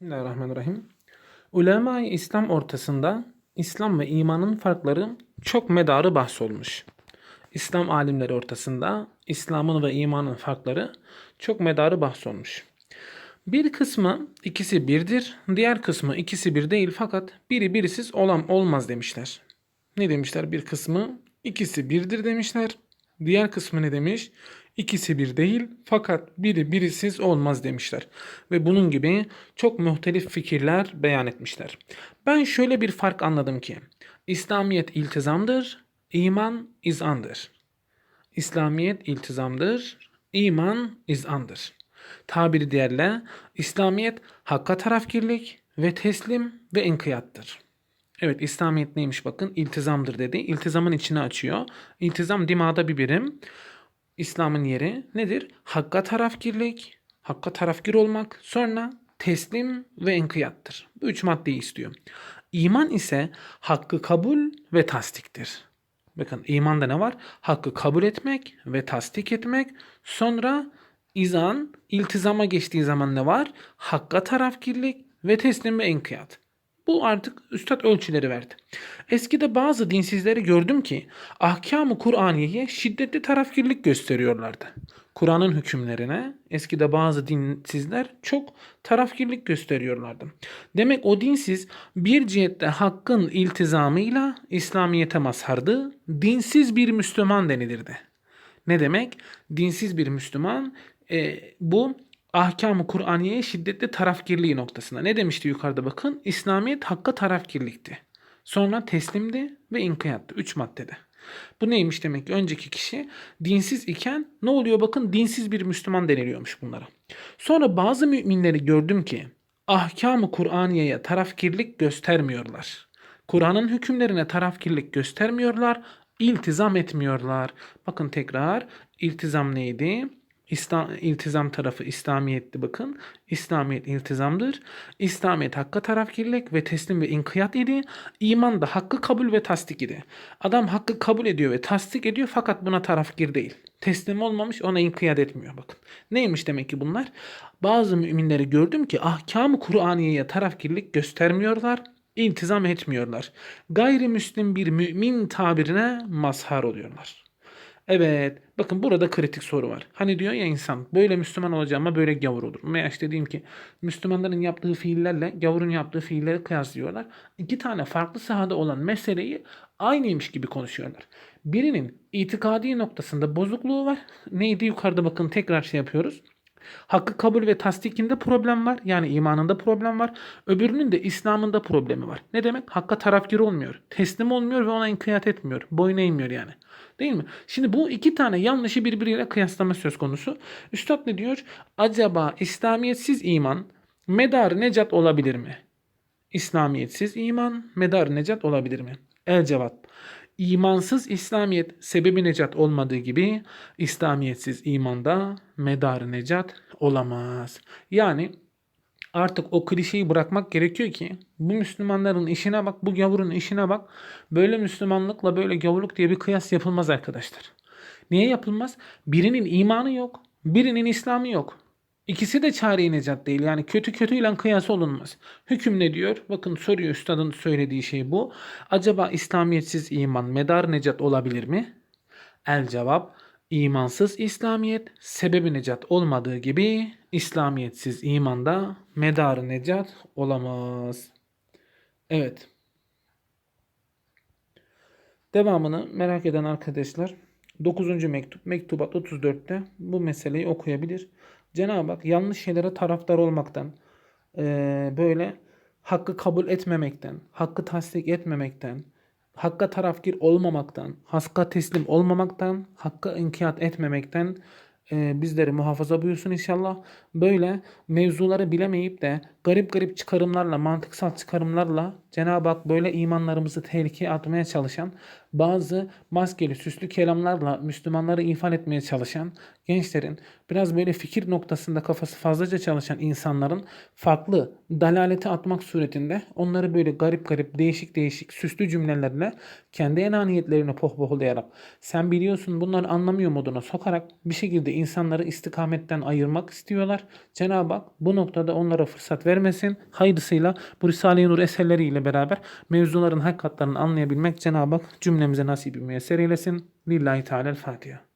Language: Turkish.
Bismillahirrahmanirrahim. Ulema-i İslam ortasında İslam ve imanın farkları çok medarı bahsolmuş. İslam alimleri ortasında İslam'ın ve imanın farkları çok medarı bahsolmuş. Bir kısmı ikisi birdir, diğer kısmı ikisi bir değil fakat biri birisiz olan olmaz demişler. Ne demişler? Bir kısmı ikisi birdir demişler. Diğer kısmı ne demiş? İkisi bir değil fakat biri birisiz olmaz demişler. Ve bunun gibi çok muhtelif fikirler beyan etmişler. Ben şöyle bir fark anladım ki İslamiyet iltizamdır, iman izandır. İslamiyet iltizamdır, iman izandır. Tabiri diğerle İslamiyet hakka tarafkirlik ve teslim ve inkiyattır. Evet İslamiyet neymiş bakın iltizamdır dedi. İltizamın içine açıyor. İltizam dimağda bir birim. İslam'ın yeri nedir? Hakka tarafkirlik, hakka tarafkir olmak, sonra teslim ve inkiyattır. Bu üç maddeyi istiyor. İman ise hakkı kabul ve tasdiktir. Bakın imanda ne var? Hakkı kabul etmek ve tasdik etmek. Sonra izan, iltizama geçtiği zaman ne var? Hakka tarafkirlik ve teslim ve inkiyat. Bu artık üstad ölçüleri verdi. Eskide bazı dinsizleri gördüm ki ahkamı Kur'aniye'ye şiddetli tarafkirlik gösteriyorlardı. Kur'an'ın hükümlerine eskide bazı dinsizler çok tarafkirlik gösteriyorlardı. Demek o dinsiz bir cihette hakkın iltizamıyla İslamiyet'e mazhardı. Dinsiz bir Müslüman denilirdi. Ne demek? Dinsiz bir Müslüman e, bu ahkam-ı Kur'aniye şiddetli tarafkirliği noktasında. Ne demişti yukarıda bakın? İslamiyet hakka tarafkirlikti. Sonra teslimdi ve inkiyattı. Üç maddede. Bu neymiş demek ki? Önceki kişi dinsiz iken ne oluyor bakın dinsiz bir Müslüman deniliyormuş bunlara. Sonra bazı müminleri gördüm ki ahkam-ı Kur'aniye'ye tarafkirlik göstermiyorlar. Kur'an'ın hükümlerine tarafkirlik göstermiyorlar, iltizam etmiyorlar. Bakın tekrar iltizam neydi? İslam, iltizam tarafı İslamiyetti bakın. İslamiyet iltizamdır. İslamiyet hakka tarafkirlik ve teslim ve inkiyat idi. İman da hakkı kabul ve tasdik idi. Adam hakkı kabul ediyor ve tasdik ediyor fakat buna tarafkir değil. Teslim olmamış ona inkiyat etmiyor bakın. Neymiş demek ki bunlar? Bazı müminleri gördüm ki ahkam-ı Kur'aniye'ye tarafkirlik göstermiyorlar iltizam etmiyorlar. Gayrimüslim bir mümin tabirine mazhar oluyorlar. Evet. Bakın burada kritik soru var. Hani diyor ya insan böyle Müslüman olacağıma böyle gavur olur. Veya işte diyeyim ki Müslümanların yaptığı fiillerle gavurun yaptığı fiilleri kıyaslıyorlar. İki tane farklı sahada olan meseleyi aynıymış gibi konuşuyorlar. Birinin itikadi noktasında bozukluğu var. Neydi yukarıda bakın tekrar şey yapıyoruz. Hakkı kabul ve tasdikinde problem var. Yani imanında problem var. Öbürünün de İslam'ında problemi var. Ne demek? Hakka tarafgir olmuyor. Teslim olmuyor ve ona inkiyat etmiyor. Boyun eğmiyor yani. Değil mi? Şimdi bu iki tane yanlışı birbiriyle kıyaslama söz konusu. Üstad ne diyor? Acaba İslamiyetsiz iman medar necat olabilir mi? İslamiyetsiz iman medar necat olabilir mi? El cevap. İmansız İslamiyet sebebi necat olmadığı gibi İslamiyetsiz imanda medar necat olamaz. Yani artık o klişeyi bırakmak gerekiyor ki bu Müslümanların işine bak, bu gavurun işine bak. Böyle Müslümanlıkla böyle gavurluk diye bir kıyas yapılmaz arkadaşlar. Niye yapılmaz? Birinin imanı yok, birinin İslamı yok. İkisi de çare necat değil. Yani kötü kötüyle kıyas olunmaz. Hüküm ne diyor? Bakın soruyor üstadın söylediği şey bu. Acaba İslamiyetsiz iman medar necat olabilir mi? El cevap İmansız İslamiyet sebebi necat olmadığı gibi İslamiyetsiz imanda medarı necat olamaz. Evet. Devamını merak eden arkadaşlar 9. mektup mektubat 34'te bu meseleyi okuyabilir. Cenab-ı Hak yanlış şeylere taraftar olmaktan eee, böyle hakkı kabul etmemekten, hakkı tasdik etmemekten, hakka tarafgir olmamaktan, hakka teslim olmamaktan, hakka inkiyat etmemekten e, bizleri muhafaza buyursun inşallah. Böyle mevzuları bilemeyip de garip garip çıkarımlarla, mantıksal çıkarımlarla Cenab-ı Hak böyle imanlarımızı tehlikeye atmaya çalışan, bazı maskeli süslü kelamlarla Müslümanları ifade etmeye çalışan gençlerin, biraz böyle fikir noktasında kafası fazlaca çalışan insanların farklı dalalete atmak suretinde onları böyle garip garip değişik değişik süslü cümlelerle kendi enaniyetlerini pohpohlayarak sen biliyorsun bunları anlamıyor moduna sokarak bir şekilde insanları istikametten ayırmak istiyorlar. Cenab-ı Hak bu noktada onlara fırsat vermesin. Hayırlısıyla bu Risale-i Nur eserleriyle beraber mevzuların hakikatlerini anlayabilmek Cenab-ı Hak cümlemize nasip-i müyesser eylesin. Lillahi Teala Fatiha.